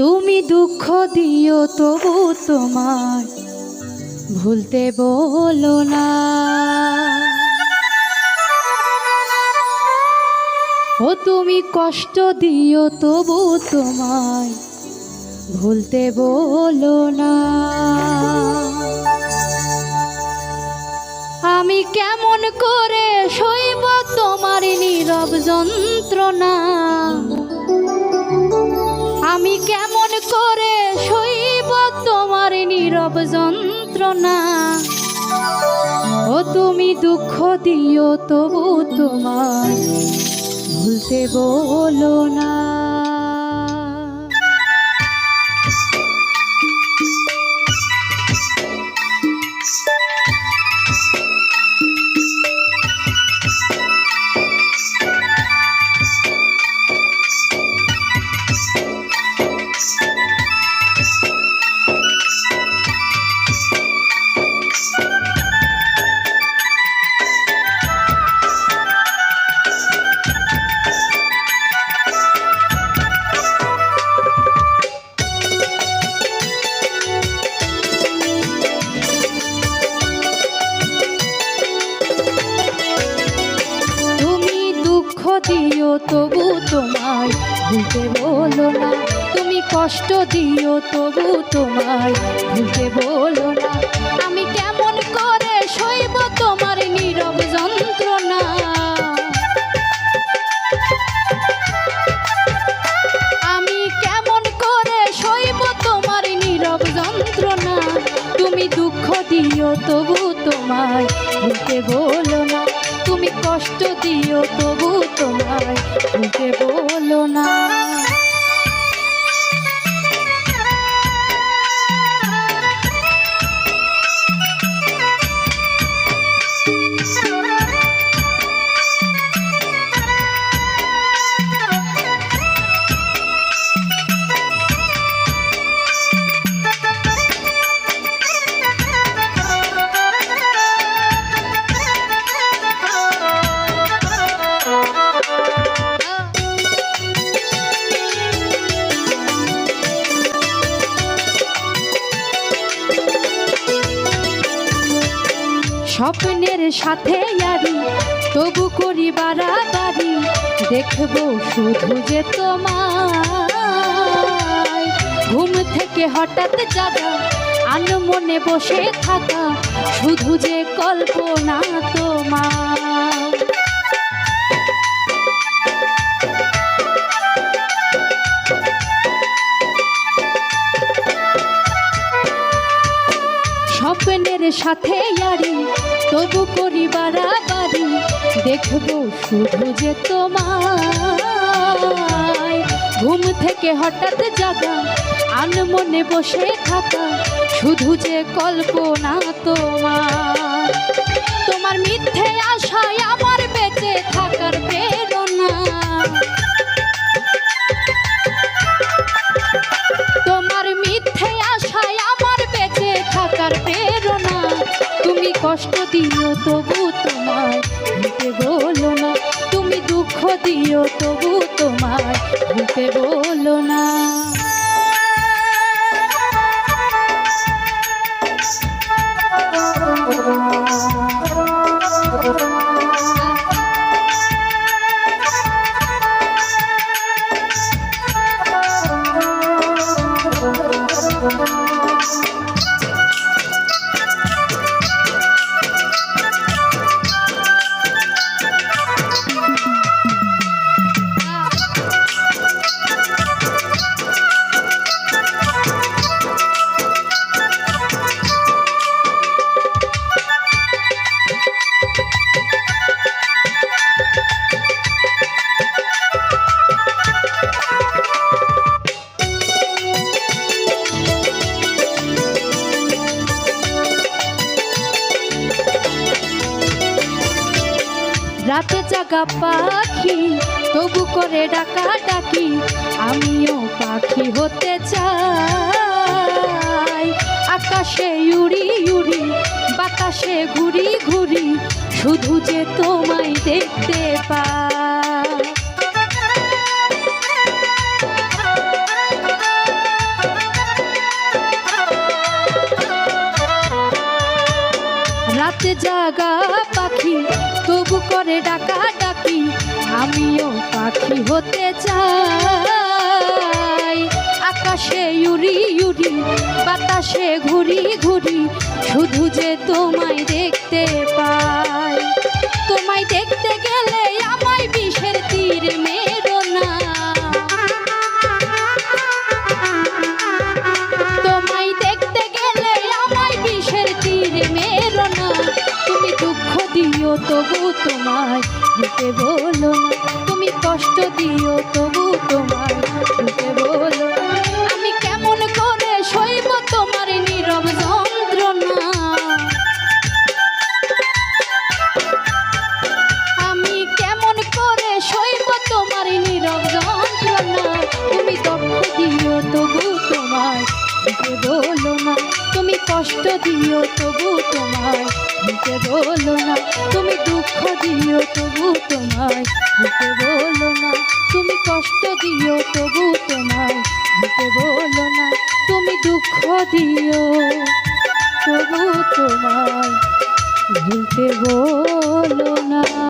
তুমি দুঃখ দিও তবু তোমার ভুলতে বলো না। ও তুমি কষ্ট দিও তবু তোমায় ভুলতে বলো না। আমি কেমন করে সইব তোমার নীরব যন্ত্রণা? কেমন করে সইব তোমার নীরব যন্ত্রণা? ও তুমি দুঃখ দিও তবু তোমার ভুলতে বলো না। তবু তোমায় ভুলতে বলো না। তুমি কষ্ট দিও তবু তোমায় ভুলতে বলো না। আমি কেমন করে সইব তোমার নীরব যন্ত্রণা? আমি কেমন করে সইব তোমার নীরব যন্ত্রণা? তুমি দুঃখ দিও তবু তোমায় ভুলতে বলো না। তুমি কষ্ট দিও তবু তোমায় ভুলতে স্বপ্নের সাথে আরি তবু করি বাড়াবাড়ি দেখব শুধু যে তোমার ঘুম থেকে হঠাৎ জাগা আনো মনে বসে থাকা, শুধু যে কল্পনা তোমার। স্বপ্নের সাথে আরি তবু করি বাড়াবাড়ি দেখব শুধু যে তোমার ঘুম থেকে হঠাৎ জাগা আন মনে বসে থাকা, শুধু যে কল্পনা তোমার তোমার। কষ্ট দিও তবু তোমায়, ভুলতে বলো না, তুমি দুঃখ দিও তবু তোমায়, ভুলতে বলো না। রাতে জাগা পাখি, তবু করে ডাকা ডাকি, আমিও পাখি হতে চাই। আকাশে উড়ি উড়ি, বাতাসে ঘুরি ঘুরি, শুধু যে তোমায় দেখতে পা রাত জাগা পাখি তবু করে ডাকা ডাকি আমিও পাখি হতে চাই। আকাশে ইউরি ইউরি বাতাসে ঘুরি ঘুরি, শুধু যে তোমায় দেখতে পাই। তোমায় দেখতে তবু তোমায় দিতে বলো না। তুমি কষ্ট দিও তবু তোমায় দিতে বলো আমি কেমন করে সইব তোমার নীরব যন্ত্রণা? আমি কেমন করে সইব তোমার নীরব যন্ত্রণা? তুমি দুঃখ দিও তবু তোমায় দিতে বলো না। তুমি কষ্ট দিও তবু তোমায় দিতে বলো না, তুমি দুঃখ দিও তবু তোমায়। বুকে বলো না, তুমি কষ্ট দিও তবু তোমায়। বুকে বলো না, তুমি দুঃখ দিও তবু তোমায়। ভুলতে বলো না।